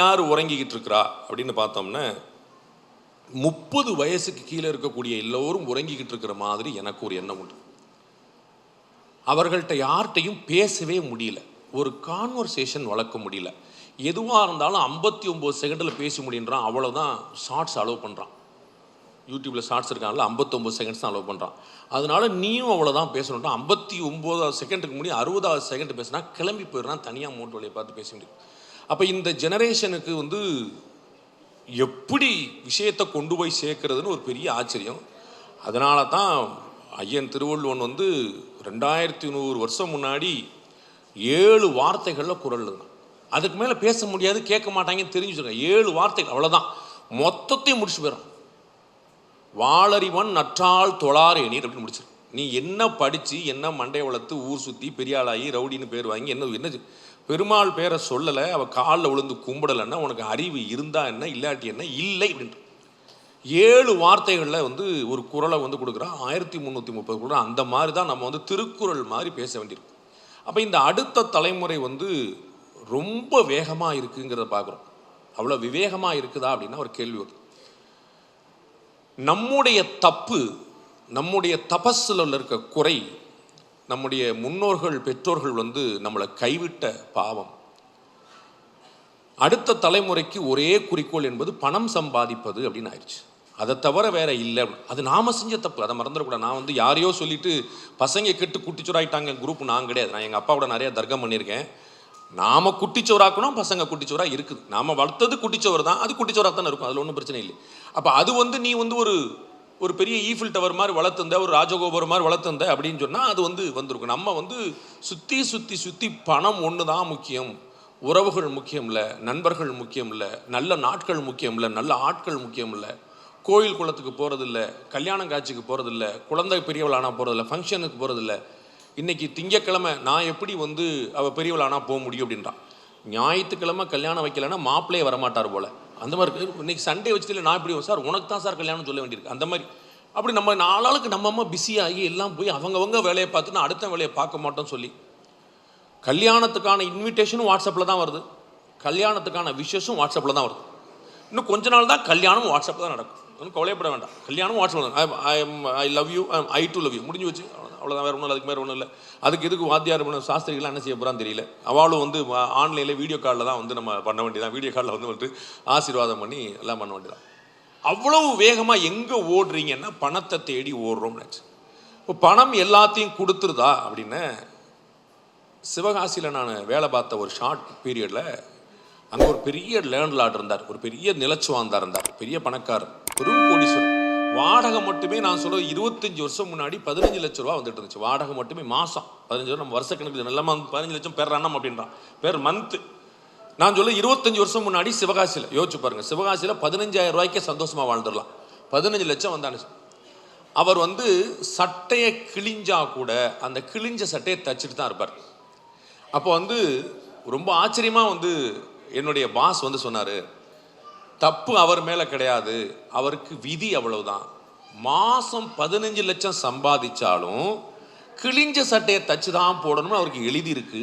யார் உறங்கிக்கிட்டு இருக்கிறா அப்படின்னு பார்த்தோம்னா முப்பது வயசுக்கு கீழே இருக்கக்கூடிய எல்லோரும் உறங்கிக்கிட்டு இருக்கிற மாதிரி எனக்கு ஒரு எண்ணம் உண்டு. அவர்கள்ட்ட யார்கிட்டையும் பேசவே முடியல. ஒரு கான்வர்சேஷன் வளர்க்க முடியல. எதுவாக இருந்தாலும் ஐம்பத்தி ஒம்பது செகண்டில் பேச முடியுன்றான் அவ்வளோதான் ஷார்ட்ஸ் அலோவ் பண்ணுறான் யூடியூப்பில் ஷார்ட்ஸ் இருக்காங்கல்ல ஐம்பத்தொம்பது செகண்ட்ஸ் தான் அலோவ் பண்ணுறான் அதனால நீயும் அவ்வளோதான் பேசணும்னா ஐம்பத்தி ஒம்போதாவது செகண்டுக்கு முடியும் அறுபதாவது செகண்ட் பேசினா கிளம்பி போயிடுறான் தனியாக மூட்டு வழியை பார்த்து பேச முடியும். அப்போ இந்த ஜெனரேஷனுக்கு வந்து எப்படி விஷயத்தை கொண்டு போய் சேர்க்கறதுன்னு ஒரு பெரிய ஆச்சரியம். அதனால தான் ஐயன் திருவள்ளுவன் வந்து ரெண்டாயிரத்தி நூறு வருஷம் முன்னாடி ஏழு வார்த்தைகளில் குரல் எழுதினான். அதுக்கு மேலே பேச முடியாது கேட்க மாட்டாங்கன்னு தெரிஞ்சு ஏழு வார்த்தைகள் அவ்வளோதான் மொத்தத்தையும் முடிச்சு போயிடும் வாளறிவன் நற்றால் தொழார் எணீர் அப்படின்னு முடிச்சிரு. நீ என்ன படித்து என்ன மண்டைய வளர்த்து ஊர் சுற்றி பெரியாளாகி ரவுடின்னு பேர் வாங்கி என்ன என்ன பெருமாள் பேரை சொல்லலை அவள் காலில் விழுந்து கும்பிடலைன்னா உனக்கு அறிவு இருந்தா என்ன இல்லாட்டி என்ன? இல்லை அப்படின்ட்டு ஏழு வார்த்தைகளில் வந்து ஒரு குரலை வந்து கொடுக்குறான் ஆயிரத்தி முந்நூற்றி முப்பது குரல். அந்த மாதிரி தான் நம்ம வந்து திருக்குறள் மாதிரி பேச வேண்டியிருக்கும் அப்போ இந்த அடுத்த தலைமுறை வந்து ரொம்ப வேகமாக இருக்குங்கிறத பார்க்குறோம். அவ்வளோ விவேகமாக இருக்குதா அப்படின்னா ஒரு கேள்வி வருது. நம்முடைய தப்பு நம்முடைய தபஸில் இருக்க குறை நம்முடைய முன்னோர்கள் பெற்றோர்கள் வந்து நம்மளை கைவிட்ட பாவம். அடுத்த தலைமுறைக்கு ஒரே குறிக்கோள் என்பது பணம் சம்பாதிப்பது அப்படின்னு ஆயிடுச்சு. அதை தவிர வேற இல்லை. அது நாம செஞ்ச தப்பு. அதை மறந்துடக்கூடாது. நான் வந்து யாரையோ சொல்லிட்டு பசங்க கெட்டு குட்டிச்சோராயிட்டாங்க குரூப் நான் கிடையாது. நான் எங்கள் அப்பாவோட நிறைய தர்க்கம் பண்ணியிருக்கேன். நாம குட்டிச்சோராக்கணும் பசங்க குட்டிச்சோரா இருக்குது. நாம வளர்த்தது குட்டிச்சோறு தான். அது குட்டிச்சோரா தானே இருக்கும். அதில் ஒன்றும் பிரச்சனை இல்லை. அப்போ அது வந்து நீ வந்து ஒரு ஒரு பெரிய ஈஃபில் டவர் மாதிரி வளர்த்துந்த ஒரு ராஜகோபுரம் மாதிரி வளர்த்துந்த அப்படின்னு சொன்னால் அது வந்து வந்திருக்கும். நம்ம வந்து சுற்றி சுற்றி சுற்றி பணம் ஒன்று தான் முக்கியம். உறவுகள் முக்கியம் இல்லை நண்பர்கள் முக்கியம் இல்லை நல்ல நாட்கள் முக்கியம் இல்லை நல்ல ஆட்கள் முக்கியம் இல்லை. கோயில் குளத்துக்கு போகிறதில்ல கல்யாணம் காட்சிக்கு போகிறதில்ல குழந்தை பெரியவளானா போகிறதில்ல ஃபங்க்ஷனுக்கு போகிறதில்ல இன்றைக்கி திங்கக்கிழமை நான் எப்படி வந்து அவள் பெரியவளானா போக முடியும் அப்படின்றான். ஞாயிற்றுக்கிழமை கல்யாணம் வைக்கலைன்னா மாப்பிள்ளையே வரமாட்டார் போல். அந்த மாதிரி இருக்கு. இன்னைக்கு சண்டே வச்சுட்டு நான் இப்படி சார் உனக்கு தான் சார் கல்யாணம் சொல்ல வேண்டியிருக்கு. அந்த மாதிரி. அப்படி நம்ம நாளாளுக்கு நம்ம அம்மா பிஸியாகி எல்லாம் போய் அவங்கவங்க வேலையை பார்த்து நான் அடுத்த வேலையை பார்க்க மாட்டோம்னு சொல்லி. கல்யாணத்துக்கான இன்விடேஷனும் வாட்ஸ்அப்பில் தான் வருது. கல்யாணத்துக்கான விஷஸும் வாட்ஸ்அப்பில் தான் வருது. இன்னும் கொஞ்ச நாள் தான் கல்யாணமும் வாட்ஸ்அப்பில் தான் நடக்கும். அதனால் கவலையப்பட வேண்டாம். கல்யாணம் வாட்ஸ் தான் I I love you I do love you முடிஞ்சு வச்சு அவ்வளோதான் வேறு ஒன்றும் இல்லை. அதுக்கு மேலே ஒன்றும் இல்லை. அதுக்கு எதுக்கு வாத்தியார் பண்ண சாஸ்திரிகள்லாம் என்ன செய்ய போகிறான்னு தெரியல. அவளும் வந்து ஆன்லைனில் வீடியோ காலில் தான் வந்து நம்ம பண்ண வேண்டியதான் வீடியோ காலில் வந்து வந்துட்டு ஆசீர்வாதம் பண்ணி எல்லாம் பண்ண வேண்டியதான் அவ்வளவு வேகமாக எங்கே ஓடுறீங்கன்னா பணத்தை தேடி ஓடுறோம்னு இப்போ பணம் எல்லாத்தையும் கொடுத்துருதா அப்படின்னு சிவகாசியில் நான் வேலை பார்த்த ஒரு ஷார்ட் பீரியடில் அங்கே ஒரு பெரிய லேண்ட்லார்ட் இருந்தார். ஒரு பெரிய நிலச்சுவாந்தார் இருந்தார் பெரிய பணக்காரர். பெரும் கோடீஸ்வரர். வாடகை மட்டுமே நான் சொல்கிறேன் இருபத்தஞ்சி வருஷம் முன்னாடி பதினஞ்சு லட்ச ரூபா வந்துட்டு இருந்துச்சு. வாடகை மட்டுமே மாதம் பதினஞ்சு ரூபா நம்ம வருஷக்கணக்கு நல்ல பதினஞ்சு லட்சம் பேர் அண்ணம் அப்படின்றான். பேர் மந்த்து நான் சொல்ல இருபத்தஞ்சி வருஷம் முன்னாடி சிவகாசியில். யோசிச்சு பாருங்கள் சிவகாசியில் பதினஞ்சாயிரம் ரூபாய்க்கே சந்தோஷமாக வாழ்ந்துடலாம். பதினஞ்சு லட்சம் வந்தானு அவர் வந்து சட்டையை கிழிஞ்சா கூட அந்த கிழிஞ்ச சட்டையை தச்சுட்டு தான் இருப்பார். அப்போ வந்து ரொம்ப ஆச்சரியமாக வந்து என்னுடைய பாஸ் வந்து சொன்னார் தப்பு அவர் மேலே கிடையாது. அவருக்கு விதி அவ்வளவுதான். மாதம் பதினஞ்சு லட்சம் சம்பாதிச்சாலும் கிழிஞ்ச சட்டையை தச்சு தான் போடணும்னு அவருக்கு எழுதியிருக்கு.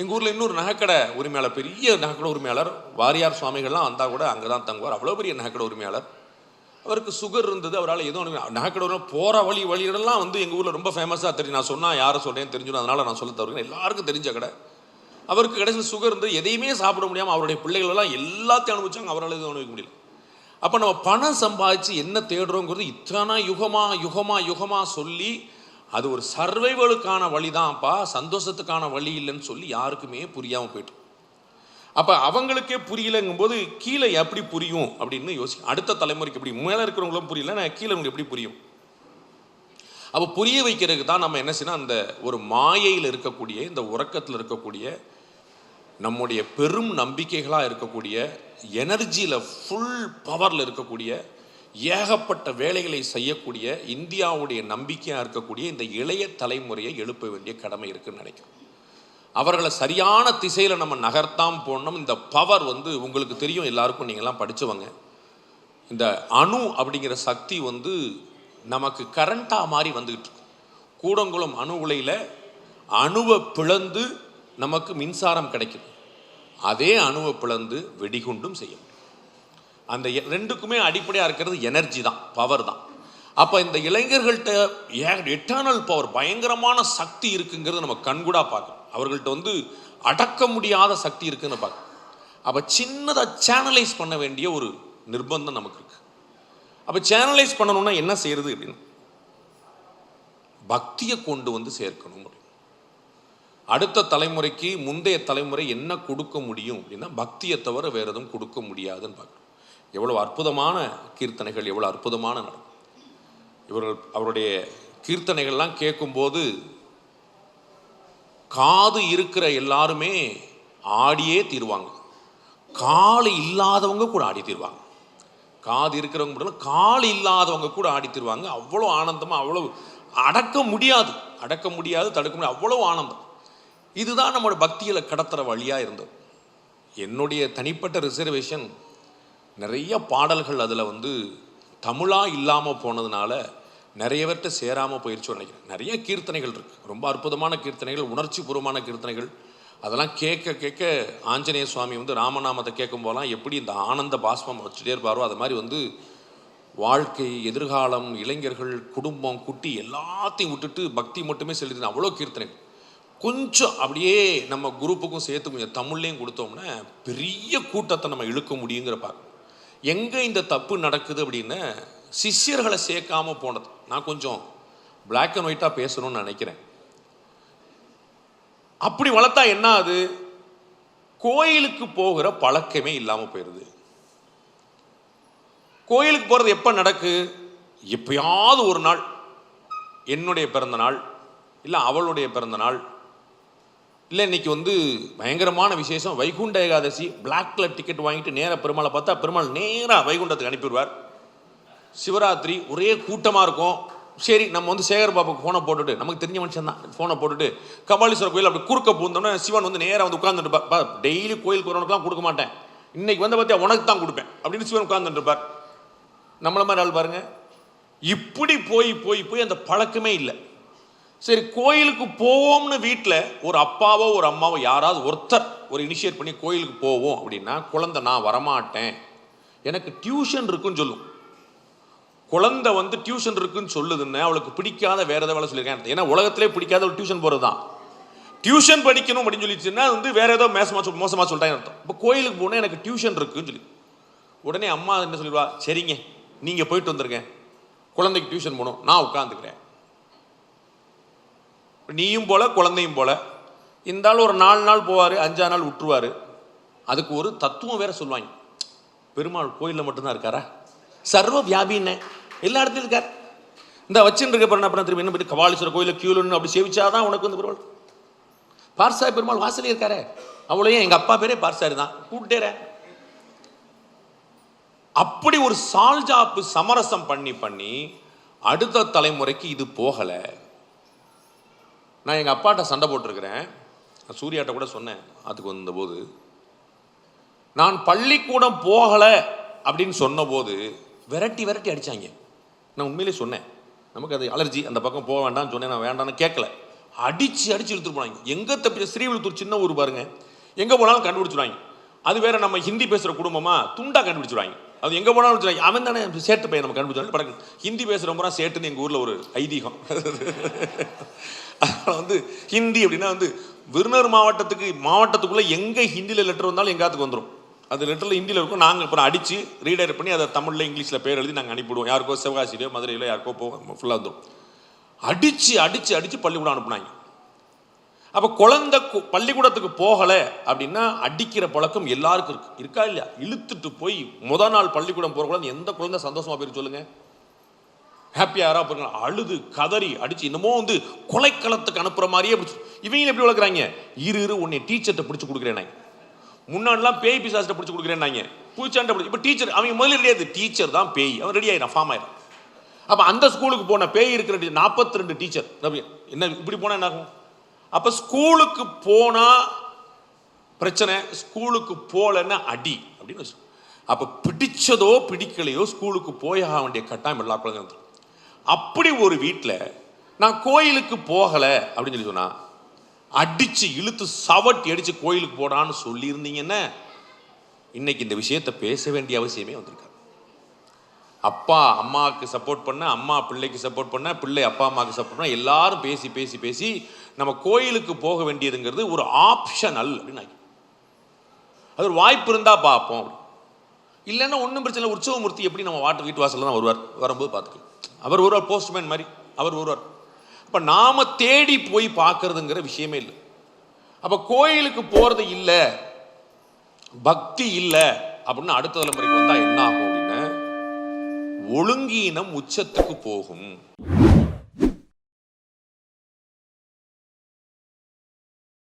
எங்கள் ஊரில் இன்னொரு நகைக்கடை உரிமையாளர் பெரிய நகைக்கடை உரிமையாளர் வாரியார் சுவாமிகள்லாம் வந்தால் கூட அங்கே தான் தங்குவார். அவ்வளோ பெரிய நகைக்கடை உரிமையாளர். அவருக்கு சுகர் இருந்தது அவரால் எதுவும் நகைக்கடை உரிமை போகிற வழி வழியிடலாம் வந்து எங்கள் ஊரில் ரொம்ப ஃபேமஸாக தெரியும் நான் சொன்னால் யாரை சொல்கிறேன் தெரிஞ்சிடும் அதனால் நான் சொல்ல தருவேன் எல்லாருக்கும் தெரிஞ்ச கடை. அவருக்கு கடைசியில் சுகர் இருந்தது எதையுமே சாப்பிட முடியாமல் அவருடைய பிள்ளைகளெல்லாம் எல்லாத்தையும் அனுபவிச்சாங்க. அவரால் எதுவும் அனுபவிக்க முடியல. அப்போ நம்ம பணம் சம்பாதிச்சு என்ன தேடுறோங்கிறது இத்தனை யுகமா யுகமா யுகமா சொல்லி அது ஒரு சர்வைவலுக்கான வழிதான்ப்பா. சந்தோஷத்துக்கான வழி இல்லைன்னு சொல்லி யாருக்குமே புரியாமல் போயிட்டு. அப்போ அவங்களுக்கே புரியலங்கும்போது கீழே எப்படி புரியும் அப்படின்னு யோசி அடுத்த தலைமுறைக்கு எப்படி மேலே இருக்கிறவங்களும் புரியல நான் கீழே உங்களுக்கு எப்படி புரியும்? அப்போ புரிய வைக்கிறதுக்கு தான் நம்ம என்ன செய்யணும்? அந்த ஒரு மாயையில் இருக்கக்கூடிய இந்த உறக்கத்தில் இருக்கக்கூடிய நம்முடைய பெரும் நம்பிக்கைகளாக இருக்கக்கூடிய எனர்ஜியில் ஃபுல் பவரில் இருக்கக்கூடிய ஏகப்பட்ட வேலைகளை செய்யக்கூடிய இந்தியாவுடைய நம்பிக்கையாக இருக்கக்கூடிய இந்த இளைய தலைமுறையை எழுப்ப வேண்டிய கடமை இருக்குன்னு நினைக்கிறோம். அவர்களை சரியான திசையில் நம்ம நகர்த்தாம் போனோம் இந்த பவர் வந்து உங்களுக்கு தெரியும் எல்லாருக்கும் நீங்கள்லாம் படித்தவங்க இந்த அணு அப்படிங்கிற சக்தி வந்து நமக்கு கரண்ட்டாக மாறி வந்துக்கிட்டு இருக்கும் கூடங்குளம் அணு உலையில் அணுவை பிளந்து நமக்கு மின்சாரம் கிடைக்குது. அதே அணுவை பிளந்து வெடிகுண்டும் செய்ய முடியும். அந்த ரெண்டுக்குமே அடிப்படையாக இருக்கிறது எனர்ஜி தான் பவர் தான். அப்போ இந்த இளைஞர்கள்ட்ட எட்டர்னல் பவர் பயங்கரமான சக்தி இருக்குங்கிறது நம்ம கண்கூடாக பார்க்கணும். அவர்கள்ட்ட வந்து அடக்க முடியாத சக்தி இருக்குன்னு பார்க்கணும். அப்போ சின்னதாக சேனலைஸ் பண்ண வேண்டிய ஒரு நிர்பந்தம் நமக்கு இருக்கு. அப்போ சேனலைஸ் பண்ணணும்னா என்ன செய்யறது அப்படின்னு? பக்தியை கொண்டு வந்து சேர்க்கணும் அப்படின்னு. அடுத்த தலைமுறைக்கு முந்தைய தலைமுறை என்ன கொடுக்க முடியும் அப்படின்னா பக்தியை தவிர வேறு எதுவும் கொடுக்க முடியாதுன்னு பார்க்குறோம் எவ்வளவு அற்புதமான கீர்த்தனைகள் எவ்வளோ அற்புதமான நடக்கும் இவர்கள் அவருடைய கீர்த்தனைகள்லாம் கேட்கும்போது காது இருக்கிற எல்லாருமே ஆடியே தீருவாங்க. கால் இல்லாதவங்க கூட ஆடி தீருவாங்க. காது இருக்கிறவங்க மட்டும் இல்ல, கால் இல்லாதவங்க கூட ஆடி தீருவாங்க. அவ்வளோ ஆனந்தமாக அவ்வளோ அடக்க முடியாது. அடக்க முடியாது தடுக்க முடியாது. அவ்வளோ ஆனந்தம். இதுதான் நம்மளோட பக்தியில் கடத்துகிற வழியாக இருந்தது. என்னுடைய தனிப்பட்ட ரிசர்வேஷன் நிறைய பாடல்கள் அதில் வந்து தமிழாக இல்லாமல் போனதுனால நிறைய பேர்கிட்ட சேராமல் போயிடுச்சு நினைக்கிறேன். நிறைய கீர்த்தனைகள் இருக்குது ரொம்ப அற்புதமான கீர்த்தனைகள் உணர்ச்சி பூர்வமான கீர்த்தனைகள். அதெல்லாம் கேட்க கேட்க ஆஞ்சநேய சுவாமி வந்து ராமநாமத்தை கேட்கும் போதெல்லாம் எப்படி இந்த ஆனந்த பாஸ்மம் வச்சுட்டே இருப்பாரோ அது மாதிரி வந்து வாழ்க்கை எதிர்காலம் இளைஞர்கள் குடும்பம் குட்டி எல்லாத்தையும் விட்டுட்டு பக்தி மட்டுமே செலுத்தின அவ்வளோ கீர்த்தனைகள். கொஞ்சம் அப்படியே நம்ம குரூப்புக்கும் சேர்த்து கொஞ்சம் தமிழ்லையும் கொடுத்தோம்னா பெரிய கூட்டத்தை நம்ம இழுக்க முடியுங்கிற பார்க்கணும் எங்கே இந்த தப்பு நடக்குது அப்படின்னு சிஷ்யர்களை சேர்க்காமல் போனது. நான் கொஞ்சம் பிளாக் அண்ட் ஒயிட்டாக பேசணும்னு நினைக்கிறேன். அப்படி வளர்த்தா என்ன ஆகுது? கோயிலுக்கு போகிற பழக்கமே இல்லாமல் போயிடுது கோயிலுக்கு போகிறது எப்போ நடக்கு? எப்பயாவது ஒரு நாள். என்னுடைய பிறந்த நாள் இல்லை அவளுடைய பிறந்த நாள் இல்லை இன்னைக்கு வந்து பயங்கரமான விசேஷம். Vaikunta Ekadashi black colour ticket வாங்கிட்டு நேராக பெருமாளை பார்த்தா பெருமாள் நேராக வைகுண்டத்துக்கு அனுப்பிடுவார் சிவராத்திரி ஒரே கூட்டமாக இருக்கும். சரி நம்ம வந்து சேகர் பாபுக்கு ஃபோனை போட்டுட்டு நமக்கு தெரிஞ்ச மனுஷன் தான் ஃபோனை போட்டுட்டு கபாலீஸ்வரர் கோயில் அப்படி குறுக்க பூந்தோன்னே சிவன் வந்து நேராக வந்து உட்காந்துட்டு டெய்லி கோயிலுக்கு வரவனுக்குலாம் கொடுக்க மாட்டேன். இன்னைக்கு வந்து பார்த்தியா உனக்கு தான் கொடுப்பேன் அப்படின்னு சிவன் உட்காந்துருப்பார் நம்மள மாதிரி ஆள் பாருங்க. இப்படி போய் போய் போய் அந்த பழக்கமே இல்லை. சரி கோயிலுக்கு போவோம்னு வீட்டில் ஒரு அப்பாவோ ஒரு அம்மாவோ யாராவது ஒருத்தர் ஒரு இனிஷியேட் பண்ணி கோயிலுக்கு போவோம் அப்படின்னா குழந்தை நான் வரமாட்டேன். எனக்கு டியூஷன் இருக்குன்னு சொல்லும். குழந்தை வந்து டியூஷன் இருக்குன்னு சொல்லுதுன்னு அவளுக்கு பிடிக்காத வேற ஏதாவது வேலை சொல்லியிருக்கேன். ஏன்னா உலகத்திலே பிடிக்காத ஒரு டியூஷன் போகிறது தான் டியூஷன் படிக்கணும் அப்படின்னு சொல்லிச்சுன்னா வந்து வேற ஏதோ மேசமாக சொல் மோசமாக சொல்லிட்டாங்க அர்த்தம்? இப்போ கோயிலுக்கு போனால் எனக்கு டியூஷன் இருக்குன்னு சொல்லி. உடனே அம்மா என்ன சொல்லிடுவா? சரிங்க நீங்கள் போயிட்டு வந்துருங்க. குழந்தைக்கு டியூஷன் போகணும். நான் உட்காந்துக்கிறேன் நீயும் போல குழந்தையும் போல. இந்த ஆள் ஒரு நாலு நாள் போவார் அஞ்சா நாள் விட்டுருவார் அதுக்கு ஒரு தத்துவம் வேற சொல்லுவாங்க. பெருமாள் கோயிலில் மட்டும்தான் இருக்காரா? சர்வ வியாபின்னு. எல்லா இடத்துலையும் இருக்கார். இந்த வச்சுட்டு இருக்க அப்புறம் திரும்பி என்ன பண்ணி கபாலீஸ்வரர் கோயிலில் கியூலன்னு அப்படி சேவிச்சாதான் உனக்கு வந்து பெருமாள். பார்சாய் பெருமாள் வாசலே இருக்காரே. அவ்வளோயும் எங்கள் அப்பா பேரே பார்சாரி தான். கூப்பிட்டேறேன் அப்படி ஒரு சால்ஜாப்பு சமரசம் பண்ணி பண்ணி அடுத்த தலைமுறைக்கு இது போகலை. நான் எங்கள் அப்பாட்ட சண்டை போட்டிருக்கிறேன். நான் சூர்யாட்ட கூட சொன்னேன் அதுக்கு வந்தபோது நான் பள்ளிக்கூடம் போகலை அப்படின்னு சொன்னபோது விரட்டி விரட்டி அடித்தாங்க நான் உண்மையிலே சொன்னேன் நமக்கு அது அலர்ஜி அந்த பக்கம் போக வேண்டாம்னு சொன்னேன் நான் வேண்டாம்னு கேட்கல. அடிச்சு அடிச்சு இழுத்துட்டு போனாங்க. எங்கே தப்பி ஸ்ரீவிழுத்தூர் சின்ன ஊர் பாருங்கள் எங்கே போனாலும் கண்டுபிடிச்சிடுவாங்க அது வேறு நம்ம ஹிந்தி பேசுகிற குடும்பமாக துண்டா கண்டுபிடிச்சிடுவாங்க அது எங்கே போனாலும் வச்சிருவாங்க. அவன் தானே சேட்டு பையன் நம்ம கண்டுபிடிச்சாலும் படக்கு ஹிந்தி பேசுகிற முறை சேட்டுன்னு எங்கள் ஊரில் ஒரு ஐதீகம். அதனால் வந்து ஹிந்தி அப்படின்னா வந்து விருநர் மாவட்டத்துக்கு மாவட்டத்துக்குள்ளே எங்கே ஹிந்தியில் லெட்டர் வந்தாலும் எங்காத்துக்கு வந்துடும் அது லெட்டரில் ஹிந்தியில் இருக்கும். நாங்கள் அப்புறம் அடித்து ரீடைர் பண்ணி அதை தமிழில் இங்கிலீஷில் பேர் எழுதி நாங்கள் அனுப்பிவிடுவோம். யாருக்கோ சிவகாசியிலையோ மதுரையிலோ யாருக்கோ போவோம். ஃபுல்லாக வந்துடும் அடித்து அடித்து அடித்து பள்ளிக்கூடம் அனுப்புனாங்க. அப்போ குழந்தை பள்ளிக்கூடத்துக்கு போகலை அப்படின்னா அடிக்கிற பழக்கம் எல்லாருக்கும் இருக்கு. இருக்கா இல்லையா? இழுத்துட்டு போய் முத நாள் பள்ளிக்கூடம் போகிற குழந்தை எந்த குழந்தை சந்தோஷமா போயிரு சொல்லுங்க. ஹாப்பியாக யாரா போயிருங்க அழுது கதறி அடிச்சு என்னமோ வந்து கொலைக்களத்துக்கு அனுப்புற மாதிரியே பிடிச்சி இவங்க எப்படி வளர்க்குறாங்க? இரு இரு உன்னை டீச்சர்கிட்ட பிடிச்சி கொடுக்குறேன் நான். முன்னாடிலாம் பேய் பிசாசிட்ட பிடிச்சி கொடுக்குறேன் நாங்க பூச்சாண்ட பிடிச்சி இப்போ டீச்சர் அவங்க முதல்ல ரெடியாது டீச்சர் தான் பேய். அவன் ரெடி ஆயிடும் ஃபார்ம் ஆயிடும் அப்போ அந்த ஸ்கூலுக்கு போன பேய் இருக்கிற நாற்பத்தி ரெண்டு டீச்சர் என்ன இப்படி போனால் என்ன ஆகும்? அப்போ ஸ்கூலுக்கு போனால் பிரச்சனை ஸ்கூலுக்கு போகலன்னா அடி அப்படின்னு அப்போ பிடிச்சதோ பிடிக்கலையோ ஸ்கூலுக்கு போய் ஆக வேண்டிய கட்டாயம் எல்லா குழந்தைங்க அப்படி ஒரு வீட்டில் நான் கோயிலுக்கு போகலை அப்படின்னு சொல்லி சொன்னால் அடித்து இழுத்து சவட்டி அடித்து கோயிலுக்கு போடான்னு சொல்லியிருந்தீங்கன்னா இன்னைக்கு இந்த விஷயத்தை பேச வேண்டிய அவசியமே வந்திருக்காரு அப்பா அம்மாவுக்கு சப்போர்ட் பண்ண அம்மா பிள்ளைக்கு சப்போர்ட் பண்ண பிள்ளை அப்பா அம்மாவுக்கு சப்போர்ட் பண்ண எல்லாரும் பேசி பேசி பேசி நம்ம கோயிலுக்கு போக வேண்டியதுங்கிறது ஒரு ஆப்ஷனல் அப்படின்னு அது ஒரு வாய்ப்பு இருந்தால் பார்ப்போம் இல்லைன்னா ஒன்றும் பிரச்சனை இல்லை. உற்சவமூர்த்தி எப்படி நம்ம வாட்டு வீட்டு வாசலில் தான் வருவார்? வரும்போது பார்த்துக்கலாம். அவர் ஒருவர் போஸ்ட்மேன் மாதிரி. அவர் வருவார். அப்போ நாம் தேடி போய் பார்க்கறதுங்கிற விஷயமே இல்லை. அப்போ கோயிலுக்கு போகிறது இல்லை பக்தி இல்லை அப்படின்னு அடுத்த தலைமுறைக்கு வந்தால் என்ன ஆகும்? ஒழுங்கீனம் உச்சத்துக்கு போகும்.